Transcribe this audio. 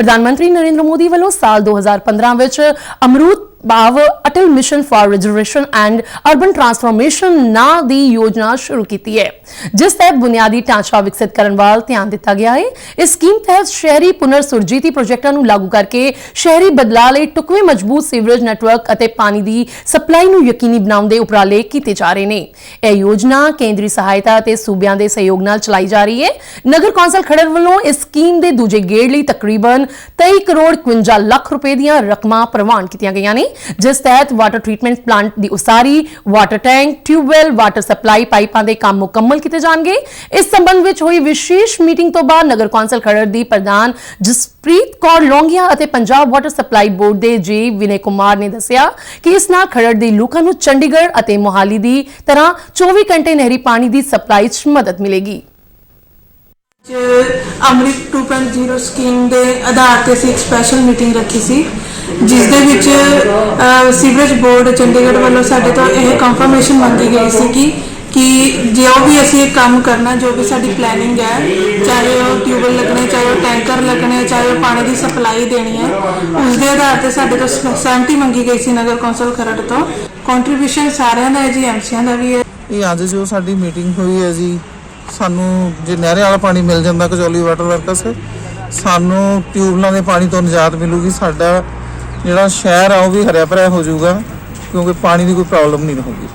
ਪ੍ਰਧਾਨ ਮੰਤਰੀ ਨਰਿੰਦਰ ਮੋਦੀ ਵੱਲੋਂ ਸਾਲ 2015 ਵਿੱਚ ਅਮਰੂਦ ਭਾਵ Atal mission for reservation and urban transformation ਨਾਂ ਦੀ ਯੋਜਨਾ ਸ਼ੁਰੂ ਕੀਤੀ ਹੈ, ਜਿਸ ਤਹਿਤ ਬੁਨਿਆਦੀ ਢਾਂਚਾ ਵਿਕਸਿਤ ਕਰਨ ਵੱਲ ਧਿਆਨ ਦਿੱਤਾ ਗਿਆ ਹੈ। ਇਸ ਸਕੀਮ ਤਹਿਤ ਸ਼ਹਿਰੀ ਪੁਨਰ ਸੁਰਜੀਤੀ ਪ੍ਰੋਜੈਕਟਾਂ ਨੂੰ ਲਾਗੂ ਕਰਕੇ ਸ਼ਹਿਰੀ ਬਦਲਾਅ ਲਈ ਟੁਕਵੇਂ ਮਜ਼ਬੂਤ ਸੀਵਰੇਜ ਨੈਟਵਰਕ ਅਤੇ ਪਾਣੀ ਦੀ ਸਪਲਾਈ ਨੂੰ ਯਕੀਨੀ ਬਣਾਉਣ ਦੇ ਉਪਰਾਲੇ ਕੀਤੇ ਜਾ ਰਹੇ ਨੇ। ਇਹ ਯੋਜਨਾ ਕੇਂਦਰੀ ਸਹਾਇਤਾ ਅਤੇ ਸੂਬਿਆਂ ਦੇ ਸਹਿਯੋਗ ਨਾਲ ਚਲਾਈ ਜਾ ਰਹੀ ਹੈ। ਨਗਰ ਕੌਂਸਲ ਖੜਰ ਵੱਲੋਂ ਇਸ ਸਕੀਮ ਦੇ ਦੂਜੇ ਗੇੜ ਲਈ ਤਕਰੀਬਨ 23 ਕਰੋੜ 51 ਲੱਖ ਰੁਪਏ ਦੀਆਂ ਰਕਮਾਂ ਪ੍ਰਵਾਨ ਕੀਤੀਆਂ ਗਈਆਂ ਨੇ, ਜਿਸ ਤਹਿਤ ਵਾਟਰ ਟ੍ਰੀਟਮੈਂਟ ਪਲਾਂਟ ਦੀ ਉਸਾਰੀ water tank tubewell water supply ਪਾਈਪਾਂ ਦੇ ਕੰਮ ਮੁਕੰਮਲ ਕੀਤੇ ਜਾਣਗੇ। ਇਸ ਸੰਬੰਧ ਵਿੱਚ ਹੋਈ ਵਿਸ਼ੇਸ਼ ਮੀਟਿੰਗ ਤੋਂ ਬਾਅਦ ਨਗਰ ਕੌਂਸਲ ਖਰੜ ਦੀ ਪ੍ਰਧਾਨ ਜਸਪ੍ਰੀਤ ਕੌਰ ਲੌਂਗੀਆ ਅਤੇ ਪੰਜਾਬ ਵਾਟਰ ਸਪਲਾਈ ਬੋਰਡ ਦੇ ਜੀ ਵਿਨੇ ਕੁਮਾਰ ਨੇ ਦੱਸਿਆ ਕਿ ਇਸ ਨਾਲ ਖਰੜ ਦੇ ਲੋਕਾਂ ਨੂੰ ਚੰਡੀਗੜ੍ਹ ਅਤੇ ਮੋਹਾਲੀ ਦੀ ਤਰ੍ਹਾਂ 24 ਘੰਟੇ ਨਹਿਰੀ ਪਾਣੀ ਦੀ ਸਪਲਾਈ 'ਚ ਮਦਦ ਮਿਲੇਗੀ। ਅੱਜ 2.0 ਸਕੀਮ ਦੇ ਆਧਾਰ ਤੇ ਅਸੀਂ ਇੱਕ ਸਪੈਸ਼ਲ ਮੀਟਿੰਗ ਰੱਖੀ ਸੀ। ਜਿਸ ਦੇ ਵਿੱਚ ਸੀਵਰੇਜ ਬੋਰਡ ਚੰਡੀਗੜ੍ਹ ਵੱਲੋਂ ਸਾਡੇ ਤੋਂ ਇਹ ਕੰਫਰਮੇਸ਼ਨ ਮੰਗੀ ਗਈ ਸੀ ਕਿ ਕਿ ਜੋ ਵੀ ਅਸੀਂ ਇਹ ਕੰਮ ਕਰਨਾ, ਜੋ ਵੀ ਸਾਡੀ ਪਲੈਨਿੰਗ ਹੈ, ਚਾਹੇ ਉਹ ਟਿਊਬਲ ਲੱਗਣੇ, ਚਾਹੇ ਉਹ ਟੈਂਕਰ ਲੱਗਣੇ, ਚਾਹੇ ਉਹ ਪਾਣੀ ਦੀ ਸਪਲਾਈ ਦੇਣੀ ਹੈ ਉਸ ਦੇ ਆਧਾਰ ਤੇ ਸਾਡੇ ਤੋਂ ਸਹਿਮਤੀ ਮੰਗੀ ਗਈ ਸੀ ਨਗਰ ਕੌਂਸਲ ਖਰੜ ਤੋਂ। ਕੰਟਰੀਬਿਊਸ਼ਨ ਸਾਰਿਆਂ ਦਾ ਹੈ ਜੀ, ਐਮਸੀਆਂ ਦਾ ਵੀ ਹੈ। ਇਹ ਅੱਜ ਜੋ ਸਾਡੀ ਮੀਟਿੰਗ ਹੋਈ ਹੈ ਜੀ, ਸਾਨੂੰ ਜੇ ਨਹਿਰੇ ਵਾਲਾ ਪਾਣੀ ਮਿਲ ਜਾਂਦਾ ਕਚੌਲੀ ਵਾਟਰ ਵਰਕਸ ਸਾਨੂੰ ਟਿਊਬਲਾਂ ਦੇ ਪਾਣੀ ਤੋਂ ਨਿਜਾਤ ਮਿਲੂਗੀ, ਸਾਡਾ ਜਿਹੜਾ ਸ਼ਹਿਰ ਆ ਉਹ ਵੀ ਹਰਿਆ ਭਰਿਆ ਹੋ ਜਾਊਗਾ, ਕਿਉਂਕਿ ਪਾਣੀ ਦੀ ਕੋਈ ਪ੍ਰੋਬਲਮ ਨਹੀਂ ਰਹੂਗੀ।